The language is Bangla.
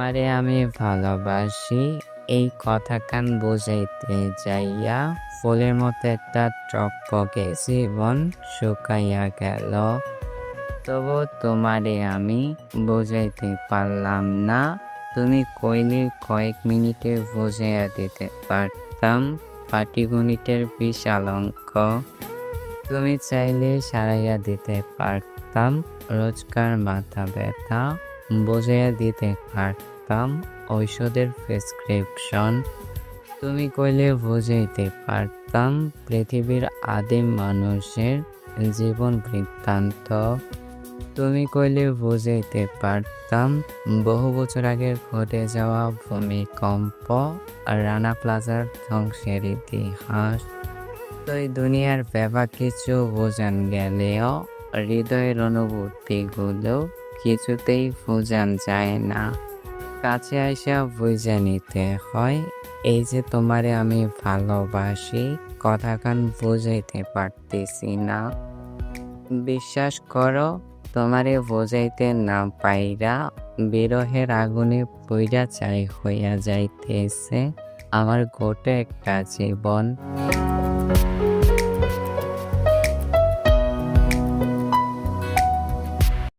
তোমারে আমি ভালোবাসি। এই কথা কান বুঝাইতে যাইয়া ফুলের মতো একটা টকপকে জীবন শুকাইয়া গেল। তবু তোমারে আমি বুঝাইতে পারলাম না। তুমি কইলে কয়েক মিনিটে বুঝাইয়া দিতে পারতাম। পাটিগণিতের বিশাল অঙ্ক। তুমি চাইলে সারাইয়া দিতে পারতাম। রোজকার মাথা ব্যথা। বুঝাইয়া দিতে পারতাম ঔষধের প্রেসক্রিপশন তুমি কইলে বুঝাইতে পারতাম পৃথিবীর আদিম মানুষের জীবন বৃত্তান্ত। তুমি কইলে বুঝাইতে পারতাম বহু বছর আগের ঘটে যাওয়া ভূমিকম্প রানা প্লাজার ধ্বংসের ইতিহাস। তো এই দুনিয়ার ব্যাপার কিছু বোঝান গেলেও হৃদয়ের অনুভূতিগুলো কিছুতেই বোঝান যায় না। কাছে আসা বুঝে নিতে হয়, এই যে তোমারে আমি ভালোবাসি কথা কান বুঝাইতে পারতেছি না। বিশ্বাস করো, তোমারে বোঝাইতে না পাইরা বিরহের আগুনে পইরা চাই হইয়া যাইতেছে আমার গোটা একটা জীবন।